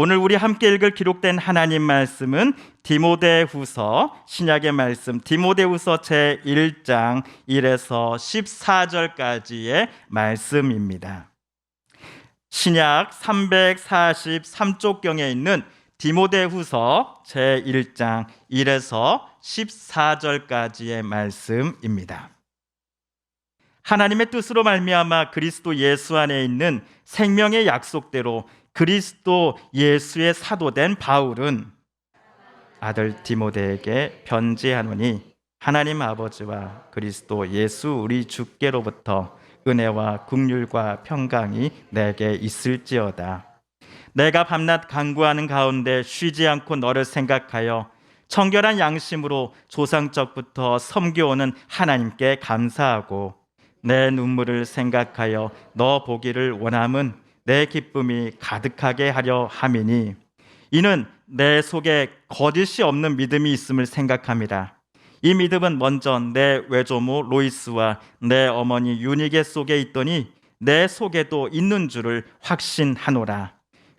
오늘 우리 함께 읽을 기록된 하나님 말씀은 디모데후서 신약의 말씀 디모데후서 제 1장 1에서 14절까지의 말씀입니다. 신약 343쪽경에 있는 디모데후서 제 1장 1에서 14절까지의 말씀입니다. 하나님의 뜻으로 말미암아 그리스도 예수 안에 있는 생명의 약속대로 그리스도 예수의 사도된 바울은 아들 디모데에게 편지하노니 하나님 아버지와 그리스도 예수 우리 주께로부터 은혜와 국률과 평강이 내게 있을지어다. 내가 밤낮 간구하는 가운데 쉬지 않고 너를 생각하여 청결한 양심으로 조상적부터 섬겨오는 하나님께 감사하고 내 눈물을 생각하여 너 보기를 원함은 내 기쁨이 가득하게 하려 함이니 이는 내 속에 거짓이 없는 믿음이 있음을 생각합니다. 이 믿음은 먼저 내 외조모 로이스와 내 어머니 유니게 속에 있더니 내 속에도 있는 줄을 확신하노라.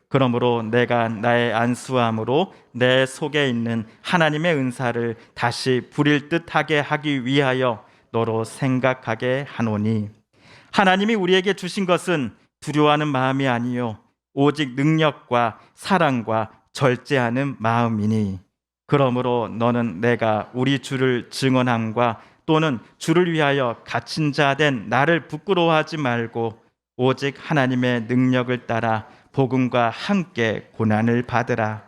그러므로 내가 나의 안수함으로 내 속에 있는 하나님의 은사를 다시 부릴 듯하게 하기 위하여 너로 생각하게 하노니 하나님이 우리에게 주신 것은 두려워하는 마음이 아니요 오직 능력과 사랑과 절제하는 마음이니 그러므로 너는 내가 우리 주를 증언함과 또는 주를 위하여 갇힌 자 된 나를 부끄러워하지 말고 오직 하나님의 능력을 따라 복음과 함께 고난을 받으라.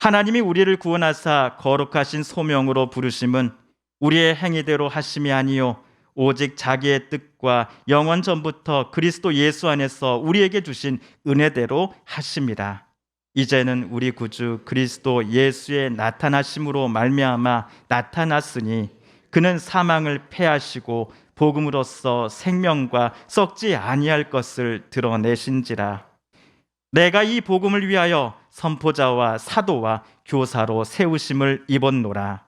하나님이 우리를 구원하사 거룩하신 소명으로 부르심은 우리의 행위대로 하심이 아니요 오직 자기의 뜻과 영원 전부터 그리스도 예수 안에서 우리에게 주신 은혜대로 하심이라. 이제는 우리 구주 그리스도 예수의 나타나심으로 말미암아 나타났으니 그는 사망을 패하시고 복음으로써 생명과 썩지 아니할 것을 드러내신지라. 내가 이 복음을 위하여 선포자와 사도와 교사로 세우심을 입었노라.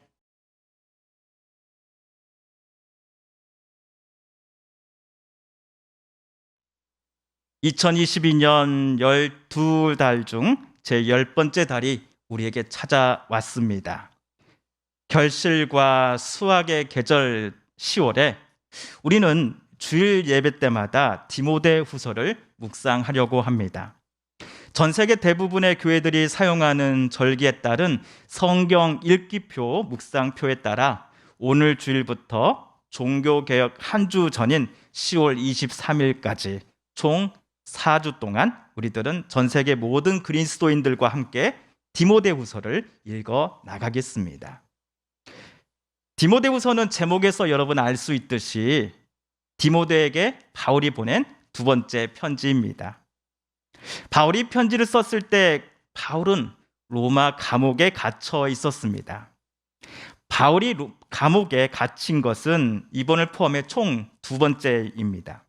2022년 12달 중제 열번째 달이 우리에게 찾아왔습니다. 결실과 수확의 계절 10월에 우리는 주일 예배 때마다 디모데 후서를 묵상하려고 합니다. 전 세계 대부분의 교회들이 사용하는 절기에 따른 성경 읽기표 묵상표에 따라 오늘 주일부터 종교개혁 한 주 전인 10월 23일까지 총 4주 동안 우리들은 전 세계 모든 그리스도인들과 함께 디모데후서를 읽어 나가겠습니다. 디모데후서는 제목에서 여러분 알 수 있듯이 디모데에게 바울이 보낸 두 번째 편지입니다. 바울이 편지를 썼을 때 바울은 로마 감옥에 갇혀 있었습니다. 바울이 감옥에 갇힌 것은 이번을 포함해 총 두 번째입니다.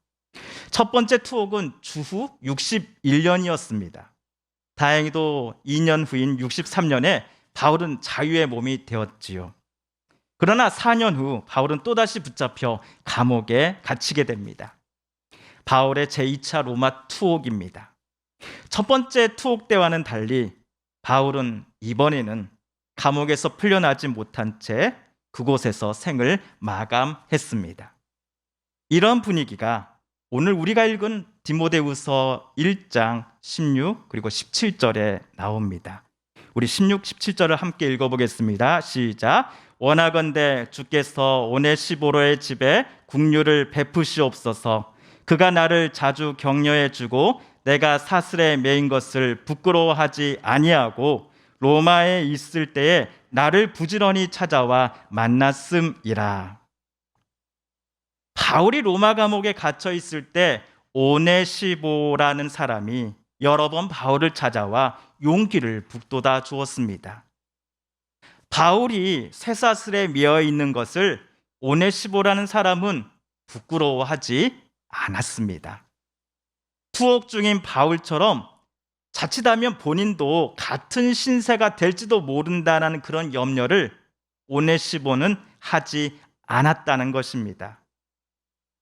첫 번째 투옥은 주후 61년이었습니다. 다행히도 2년 후인 63년에 바울은 자유의 몸이 되었지요. 그러나 4년 후 바울은 또다시 붙잡혀 감옥에 갇히게 됩니다. 바울의 제2차 로마 투옥입니다. 첫 번째 투옥 때와는 달리 바울은 이번에는 감옥에서 풀려나지 못한 채 그곳에서 생을 마감했습니다. 이런 분위기가 오늘 우리가 읽은 디모데후서 1장 16 그리고 17절에 나옵니다. 우리 16, 17절을 함께 읽어보겠습니다. 시작. 원하건대 주께서 오네시보로의 집에 국류를 베푸시옵소서. 그가 나를 자주 격려해 주고 내가 사슬에 매인 것을 부끄러워하지 아니하고 로마에 있을 때에 나를 부지런히 찾아와 만났음이라. 바울이 로마 감옥에 갇혀 있을 때 오네시보라는 사람이 여러 번 바울을 찾아와 용기를 북돋아 주었습니다. 바울이 쇠사슬에 미어 있는 것을 오네시보라는 사람은 부끄러워하지 않았습니다. 투옥 중인 바울처럼 자칫하면 본인도 같은 신세가 될지도 모른다는 그런 염려를 오네시보는 하지 않았다는 것입니다.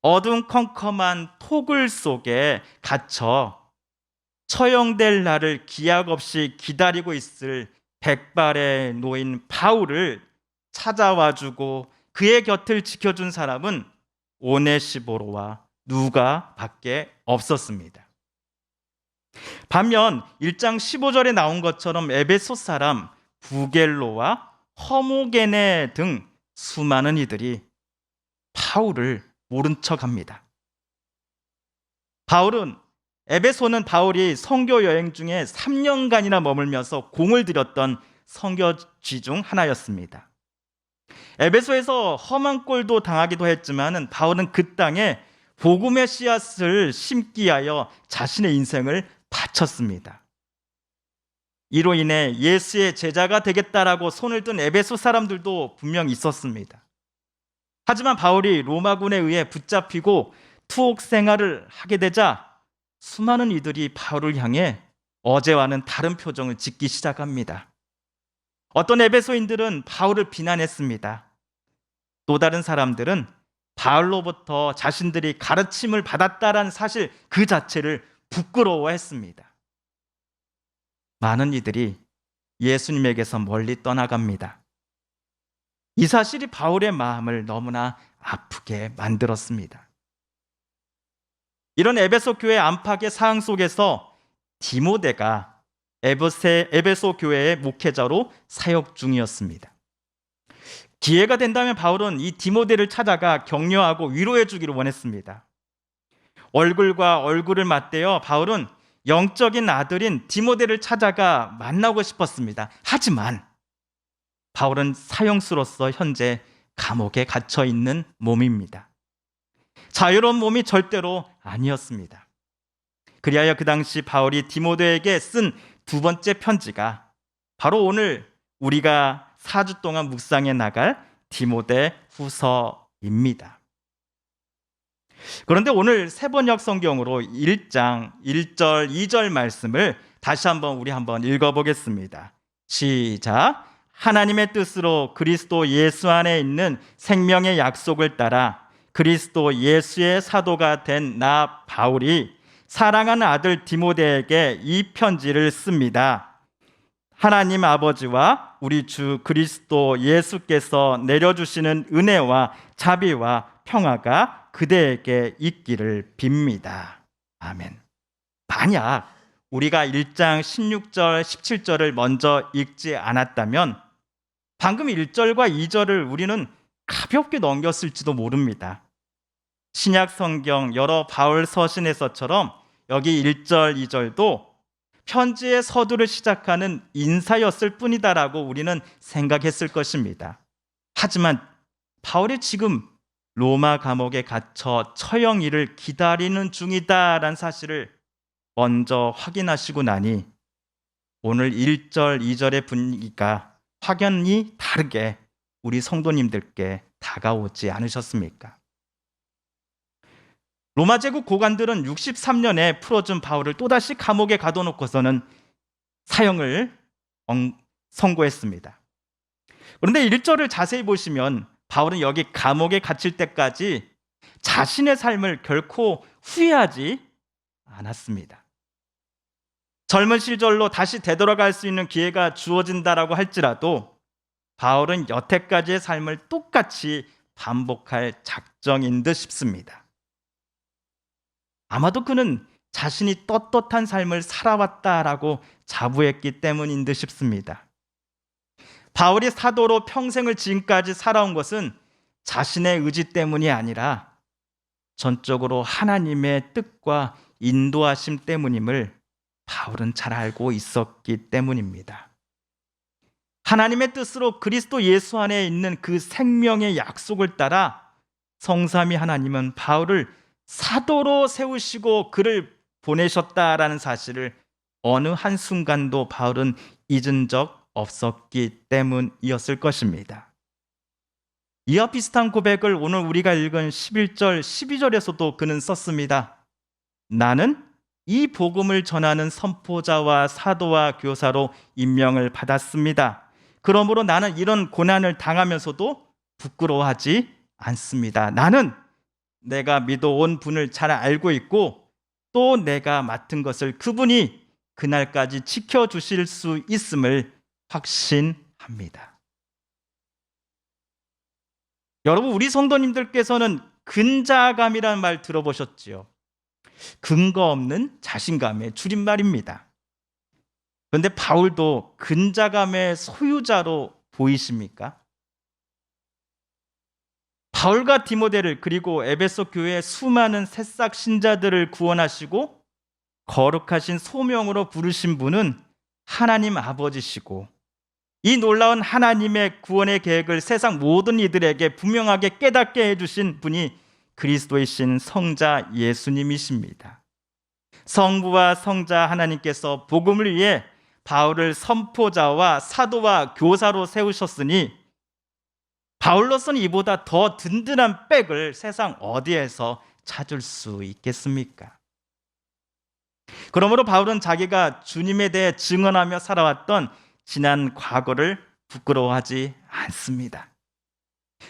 어둠컴컴한 토굴 속에 갇혀 처형될 날을 기약 없이 기다리고 있을 백발의 노인 바울을 찾아와 주고 그의 곁을 지켜준 사람은 오네시보로와 누가 밖에 없었습니다. 반면 1장 15절에 나온 것처럼 에베소 사람 부겔로와 허모게네 등 수많은 이들이 바울을 모른 척합니다. 바울은 에베소는 바울이 선교 여행 중에 3년간이나 머물면서 공을 들였던 선교지 중 하나였습니다. 에베소에서 험한 꼴도 당하기도 했지만 바울은 그 땅에 복음의 씨앗을 심기 위하여 자신의 인생을 바쳤습니다. 이로 인해 예수의 제자가 되겠다라고 손을 든 에베소 사람들도 분명 있었습니다. 하지만 바울이 로마군에 의해 붙잡히고 투옥 생활을 하게 되자 수많은 이들이 바울을 향해 어제와는 다른 표정을 짓기 시작합니다. 어떤 에베소인들은 바울을 비난했습니다. 또 다른 사람들은 바울로부터 자신들이 가르침을 받았다라는 사실 그 자체를 부끄러워했습니다. 많은 이들이 예수님에게서 멀리 떠나갑니다. 이 사실이 바울의 마음을 너무나 아프게 만들었습니다. 이런 에베소 교회 안팎의 상황 속에서 디모데가 에베세, 에베소 교회의 목회자로 사역 중이었습니다. 기회가 된다면 바울은 이 디모데를 찾아가 격려하고 위로해 주기를 원했습니다. 얼굴과 얼굴을 맞대어 바울은 영적인 아들인 디모데를 찾아가 만나고 싶었습니다. 하지만 바울은 사형수로서 현재 감옥에 갇혀 있는 몸입니다. 자유로운 몸이 절대로 아니었습니다. 그리하여 그 당시 바울이 디모데에게 쓴 두 번째 편지가 바로 오늘 우리가 4주 동안 묵상해 나갈 디모데 후서입니다. 그런데 오늘 세번역 성경으로 1장 1절 2절 말씀을 다시 한번 우리 한번 읽어 보겠습니다. 시작. 하나님의 뜻으로 그리스도 예수 안에 있는 생명의 약속을 따라 그리스도 예수의 사도가 된 나 바울이 사랑하는 아들 디모데에게 이 편지를 씁니다. 하나님 아버지와 우리 주 그리스도 예수께서 내려주시는 은혜와 자비와 평화가 그대에게 있기를 빕니다. 아멘. 만약 우리가 1장 16절, 17절을 먼저 읽지 않았다면 방금 1절과 2절을 우리는 가볍게 넘겼을지도 모릅니다. 신약 성경 여러 바울 서신에서처럼 여기 1절, 2절도 편지의 서두를 시작하는 인사였을 뿐이다라고 우리는 생각했을 것입니다. 하지만 바울이 지금 로마 감옥에 갇혀 처형일을 기다리는 중이다라는 사실을 먼저 확인하시고 나니 오늘 1절, 2절의 분위기가 확연히 다르게 우리 성도님들께 다가오지 않으셨습니까? 로마 제국 고관들은 63년에 풀어준 바울을 또다시 감옥에 가둬놓고서는 사형을 선고했습니다. 그런데 1절을 자세히 보시면 바울은 여기 감옥에 갇힐 때까지 자신의 삶을 결코 후회하지 않았습니다. 젊은 시절로 다시 되돌아갈 수 있는 기회가 주어진다라고 할지라도 바울은 여태까지의 삶을 똑같이 반복할 작정인 듯 싶습니다. 아마도 그는 자신이 떳떳한 삶을 살아왔다라고 자부했기 때문인 듯 싶습니다. 바울이 사도로 평생을 지금까지 살아온 것은 자신의 의지 때문이 아니라 전적으로 하나님의 뜻과 인도하심 때문임을 바울은 잘 알고 있었기 때문입니다. 하나님의 뜻으로 그리스도 예수 안에 있는 그 생명의 약속을 따라 성삼위 하나님은 바울을 사도로 세우시고 그를 보내셨다라는 사실을 어느 한순간도 바울은 잊은 적 없었기 때문이었을 것입니다. 이와 비슷한 고백을 오늘 우리가 읽은 11절, 12절에서도 그는 썼습니다. 나는 이 복음을 전하는 선포자와 사도와 교사로 임명을 받았습니다. 그러므로 나는 이런 고난을 당하면서도 부끄러워하지 않습니다. 나는 내가 믿어온 분을 잘 알고 있고 또 내가 맡은 것을 그분이 그날까지 지켜주실 수 있음을 확신합니다. 여러분, 우리 성도님들께서는 근자감이라는 말 들어보셨지요? 근거 없는 자신감의 줄임말입니다. 그런데 바울도 근자감의 소유자로 보이십니까? 바울과 디모데를 그리고 에베소 교회의 수많은 새싹 신자들을 구원하시고 거룩하신 소명으로 부르신 분은 하나님 아버지시고 이 놀라운 하나님의 구원의 계획을 세상 모든 이들에게 분명하게 깨닫게 해주신 분이 그리스도이신 성자 예수님이십니다. 성부와 성자 하나님께서 복음을 위해 바울을 선포자와 사도와 교사로 세우셨으니 바울로서는 이보다 더 든든한 백을 세상 어디에서 찾을 수 있겠습니까? 그러므로 바울은 자기가 주님에 대해 증언하며 살아왔던 지난 과거를 부끄러워하지 않습니다.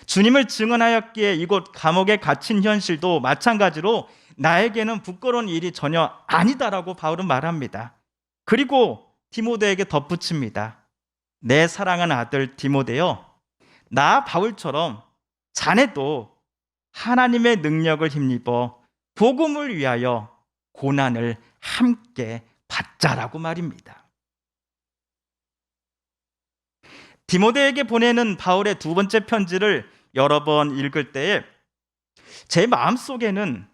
주님을 증언하였기에 이곳 감옥에 갇힌 현실도 마찬가지로 나에게는 부끄러운 일이 전혀 아니다라고 바울은 말합니다. 그리고 디모데에게 덧붙입니다. 내 사랑하는 아들 디모데요. 나 바울처럼 자네도 하나님의 능력을 힘입어 복음을 위하여 고난을 함께 받자라고 말입니다. 디모데에게 보내는 바울의 두 번째 편지를 여러 번 읽을 때에 제 마음속에는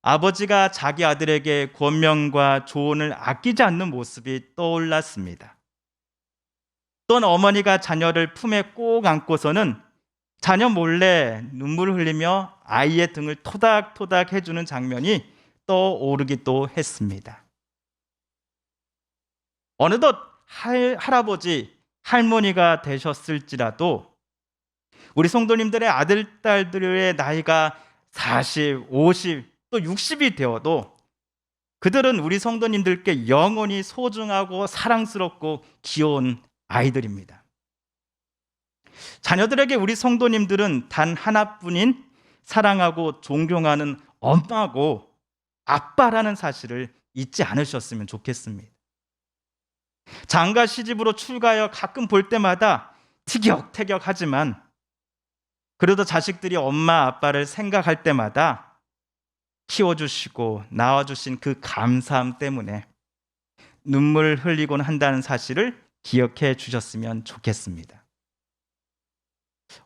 아버지가 자기 아들에게 권명과 조언을 아끼지 않는 모습이 떠올랐습니다. 또한 어머니가 자녀를 품에 꼭 안고서는 자녀 몰래 눈물을 흘리며 아이의 등을 토닥토닥 해주는 장면이 떠오르기도 했습니다. 어느덧 할, 할아버지, 할머니가 되셨을지라도 우리 성도님들의 아들, 딸들의 나이가 40, 50, 또 60이 되어도 그들은 우리 성도님들께 영원히 소중하고 사랑스럽고 귀여운 아이들입니다. 자녀들에게 우리 성도님들은 단 하나뿐인 사랑하고 존경하는 엄마고 아빠라는 사실을 잊지 않으셨으면 좋겠습니다. 장가 시집으로 출가하여 가끔 볼 때마다 티격태격하지만 그래도 자식들이 엄마 아빠를 생각할 때마다 키워주시고 낳아주신 그 감사함 때문에 눈물 흘리곤 한다는 사실을 기억해 주셨으면 좋겠습니다.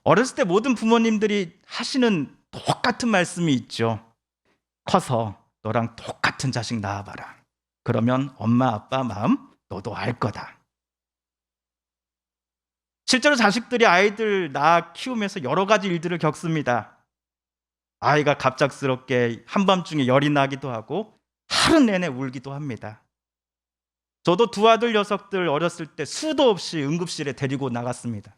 어렸을 때 모든 부모님들이 하시는 똑같은 말씀이 있죠. 커서 너랑 똑같은 자식 낳아봐라. 그러면 엄마 아빠 마음 너도 알 거다. 실제로 자식들이 아이들 낳아 키우면서 여러 가지 일들을 겪습니다. 아이가 갑작스럽게 한밤중에 열이 나기도 하고 하루 내내 울기도 합니다. 저도 두 아들 녀석들 어렸을 때 수도 없이 응급실에 데리고 나갔습니다.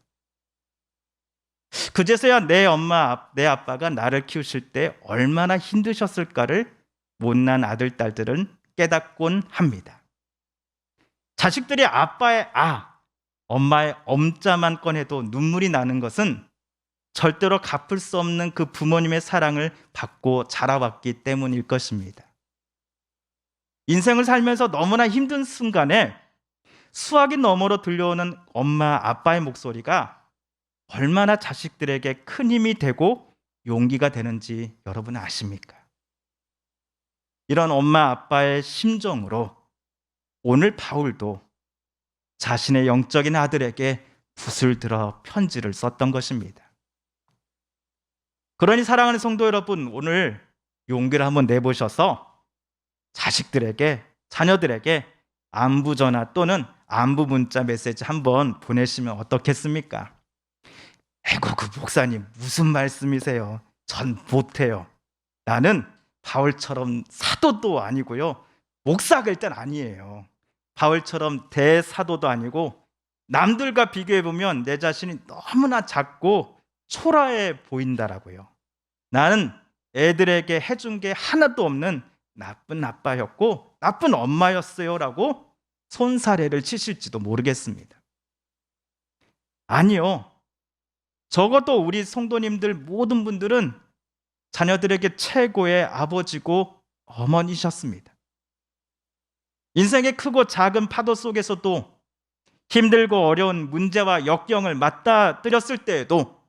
그제서야 내 엄마, 내 아빠가 나를 키우실 때 얼마나 힘드셨을까를 못난 아들, 딸들은 깨닫곤 합니다. 자식들이 아빠의 아, 엄마의 엄자만 꺼내도 눈물이 나는 것은 절대로 갚을 수 없는 그 부모님의 사랑을 받고 자라왔기 때문일 것입니다. 인생을 살면서 너무나 힘든 순간에 수학이 너머로 들려오는 엄마, 아빠의 목소리가 얼마나 자식들에게 큰 힘이 되고 용기가 되는지 여러분 아십니까? 이런 엄마, 아빠의 심정으로 오늘 바울도 자신의 영적인 아들에게 붓을 들어 편지를 썼던 것입니다. 그러니 사랑하는 성도 여러분, 오늘 용기를 한번 내보셔서 자식들에게, 자녀들에게 안부 전화 또는 안부 문자 메시지 한번 보내시면 어떻겠습니까? 에고 그 목사님 무슨 말씀이세요? 전 못해요. 나는 바울처럼 사도도 아니고요. 목사가 일단 아니에요. 바울처럼 대사도도 아니고 남들과 비교해 보면 내 자신이 너무나 작고 초라해 보인다라고요. 나는 애들에게 해준 게 하나도 없는 나쁜 아빠였고 나쁜 엄마였어요라고 손사래를 치실지도 모르겠습니다. 아니요. 적어도 우리 성도님들 모든 분들은 자녀들에게 최고의 아버지고 어머니셨습니다. 인생의 크고 작은 파도 속에서도 힘들고 어려운 문제와 역경을 맞닥뜨렸을 때에도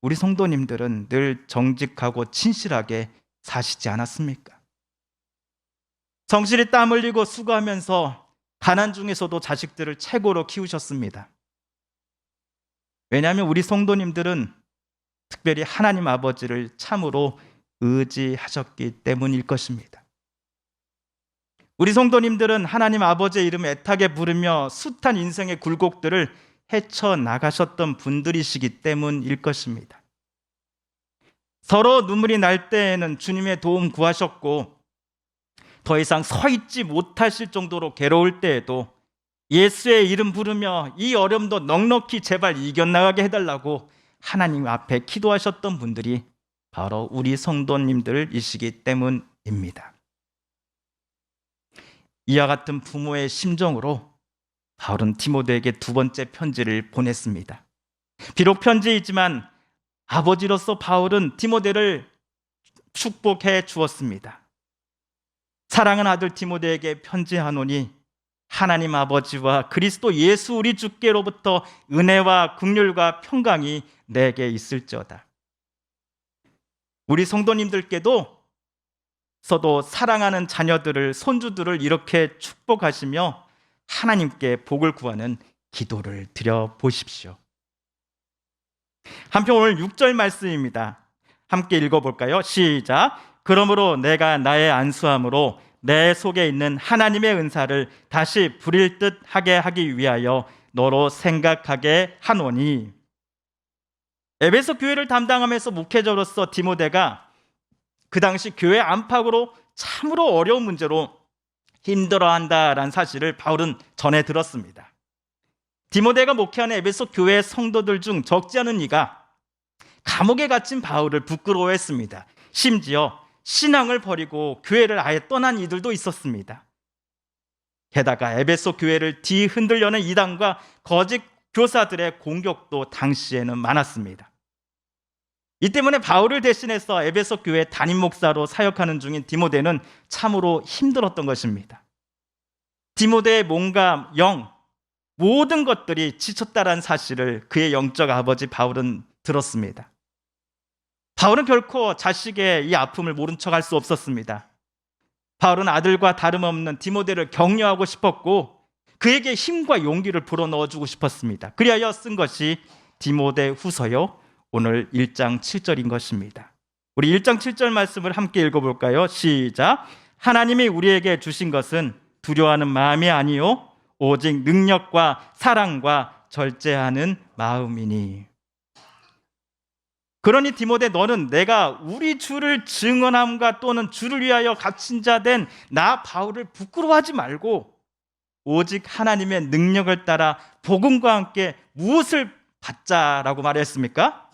우리 성도님들은 늘 정직하고 진실하게 사시지 않았습니까? 성실히 땀 흘리고 수고하면서 가난 중에서도 자식들을 최고로 키우셨습니다. 왜냐하면 우리 성도님들은 특별히 하나님 아버지를 참으로 의지하셨기 때문일 것입니다. 우리 성도님들은 하나님 아버지의 이름 애타게 부르며 숱한 인생의 굴곡들을 헤쳐 나가셨던 분들이시기 때문일 것입니다. 서로 눈물이 날 때에는 주님의 도움 구하셨고 더 이상 서 있지 못하실 정도로 괴로울 때에도 예수의 이름 부르며 이 어려움도 넉넉히 제발 이겨나가게 해달라고 하나님 앞에 기도하셨던 분들이 바로 우리 성도님들이시기 때문입니다. 이와 같은 부모의 심정으로 바울은 디모데에게 두 번째 편지를 보냈습니다. 비록 편지이지만 아버지로서 바울은 디모데를 축복해 주었습니다. 사랑하는 아들 디모데에게 편지하노니 하나님 아버지와 그리스도 예수 우리 주께로부터 은혜와 긍휼과 평강이 내게 있을지어다. 우리 성도님들께도 서도 사랑하는 자녀들을 손주들을 이렇게 축복하시며 하나님께 복을 구하는 기도를 드려 보십시오. 한편 오늘 6절 말씀입니다. 함께 읽어 볼까요? 시작. 그러므로 내가 나의 안수함으로 내 속에 있는 하나님의 은사를 다시 부릴 듯 하게 하기 위하여 너로 생각하게 하노니 에베소 교회를 담당하면서 목회자로서 디모데가 그 당시 교회 안팎으로 참으로 어려운 문제로 힘들어한다라는 사실을 바울은 전해 들었습니다. 디모데가 목회하는 에베소 교회 성도들 중 적지 않은 이가 감옥에 갇힌 바울을 부끄러워했습니다. 심지어 신앙을 버리고 교회를 아예 떠난 이들도 있었습니다. 게다가 에베소 교회를 뒤흔들려는 이단과 거짓 교사들의 공격도 당시에는 많았습니다. 이 때문에 바울을 대신해서 에베소 교회 담임 목사로 사역하는 중인 디모데는 참으로 힘들었던 것입니다. 디모데의 몸과 영 모든 것들이 지쳤다라는 사실을 그의 영적 아버지 바울은 들었습니다. 바울은 결코 자식의 이 아픔을 모른 척 할 수 없었습니다. 바울은 아들과 다름없는 디모데를 격려하고 싶었고 그에게 힘과 용기를 불어넣어 주고 싶었습니다. 그리하여 쓴 것이 디모데 후서요. 오늘 1장 7절인 것입니다. 우리 1장 7절 말씀을 함께 읽어볼까요? 시작. 하나님이 우리에게 주신 것은 두려워하는 마음이 아니요 오직 능력과 사랑과 절제하는 마음이니. 그러니 디모데 너는 내가 우리 주를 증언함과 또는 주를 위하여 갇힌 자 된 나 바울을 부끄러워하지 말고 오직 하나님의 능력을 따라 복음과 함께 무엇을 받자라고 말했습니까?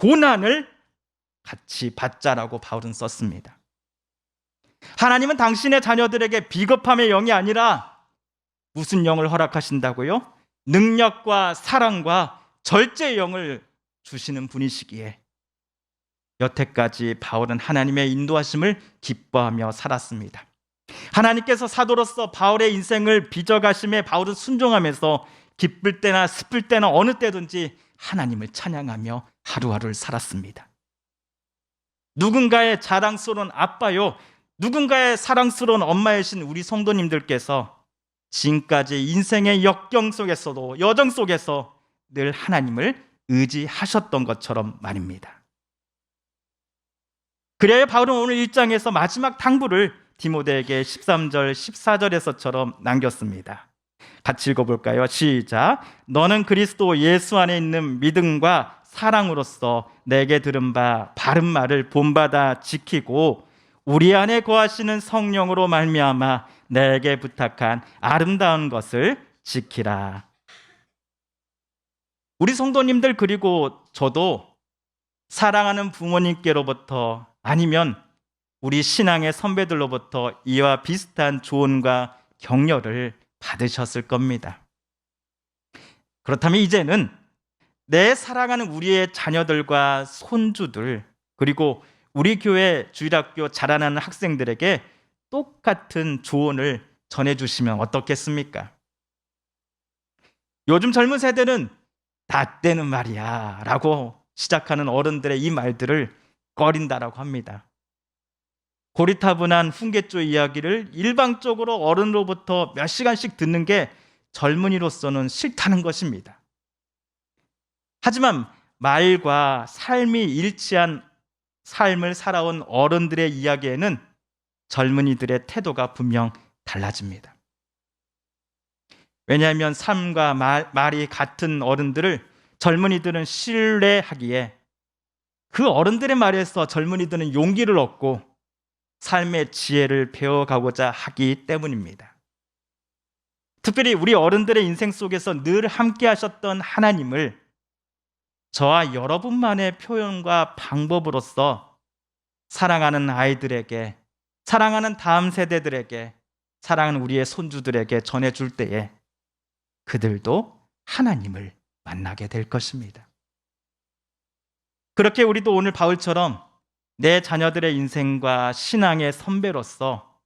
고난을 같이 받자라고 바울은 썼습니다. 하나님은 당신의 자녀들에게 비겁함의 영이 아니라 무슨 영을 허락하신다고요? 능력과 사랑과 절제의 영을 주시는 분이시기에 여태까지 바울은 하나님의 인도하심을 기뻐하며 살았습니다. 하나님께서 사도로서 바울의 인생을 빚어가심에 바울은 순종하면서 기쁠 때나 슬플 때나 어느 때든지 하나님을 찬양하며 하루하루를 살았습니다. 누군가의 자랑스러운 아빠요, 누군가의 사랑스러운 엄마이신 우리 성도님들께서 지금까지 인생의 역경 속에서도 여정 속에서 늘 하나님을 의지하셨던 것처럼 말입니다. 그래야 바울은 오늘 1장에서 마지막 당부를 디모데에게 13절, 14절에서처럼 남겼습니다. 같이 읽어볼까요? 시작. 너는 그리스도 예수 안에 있는 믿음과 사랑으로서 내게 들은 바 바른 말을 본받아 지키고 우리 안에 거하시는 성령으로 말미암아 내게 부탁한 아름다운 것을 지키라. 우리 성도님들 그리고 저도 사랑하는 부모님께로부터 아니면 우리 신앙의 선배들로부터 이와 비슷한 조언과 격려를 받으셨을 겁니다. 그렇다면 이제는 내 사랑하는 우리의 자녀들과 손주들 그리고 우리 교회 주일학교 자라나는 학생들에게 똑같은 조언을 전해주시면 어떻겠습니까? 요즘 젊은 세대는 나 때는 말이야 라고 시작하는 어른들의 이 말들을 꺼린다라고 합니다. 고리타분한 훈계조 이야기를 일방적으로 어른으로부터 몇 시간씩 듣는 게 젊은이로서는 싫다는 것입니다. 하지만 말과 삶이 일치한 삶을 살아온 어른들의 이야기에는 젊은이들의 태도가 분명 달라집니다. 왜냐하면 삶과 말, 말이 같은 어른들을 젊은이들은 신뢰하기에 그 어른들의 말에서 젊은이들은 용기를 얻고 삶의 지혜를 배워가고자 하기 때문입니다. 특별히 우리 어른들의 인생 속에서 늘 함께 하셨던 하나님을 저와 여러분만의 표현과 방법으로서 사랑하는 아이들에게, 사랑하는 다음 세대들에게, 사랑하는 우리의 손주들에게 전해줄 때에 그들도 하나님을 만나게 될 것입니다. 그렇게 우리도 오늘 바울처럼 내 자녀들의 인생과 신앙의 선배로서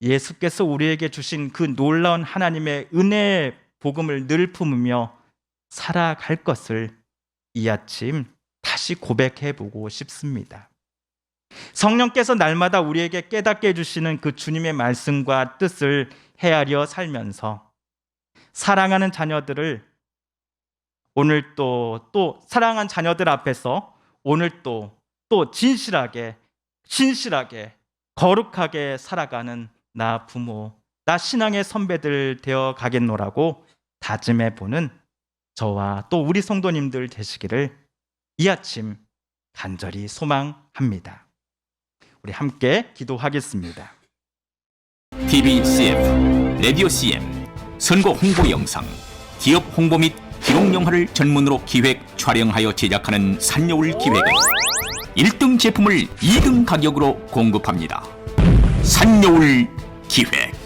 예수께서 우리에게 주신 그 놀라운 하나님의 은혜의 복음을 늘 품으며 살아갈 것을 이 아침 다시 고백해 보고 싶습니다. 성령께서 날마다 우리에게 깨닫게 해주시는 그 주님의 말씀과 뜻을 헤아려 살면서 사랑하는 자녀들을 오늘 또, 또 사랑한 자녀들 앞에서 오늘 또, 또 진실하게, 신실하게, 거룩하게 살아가는 나 부모, 나 신앙의 선배들 되어 가겠노라고 다짐해 보는 저와 또 우리 성도님들 되시기를 이 아침 간절히 소망합니다. 우리 함께 기도하겠습니다. TV CF, 라디오 CM, 선거 홍보 영상, 기업 홍보 및 기록 영화를 전문으로 기획, 촬영하여 제작하는 산여울 기획은 1등 제품을 2등 가격으로 공급합니다. 산여울 기획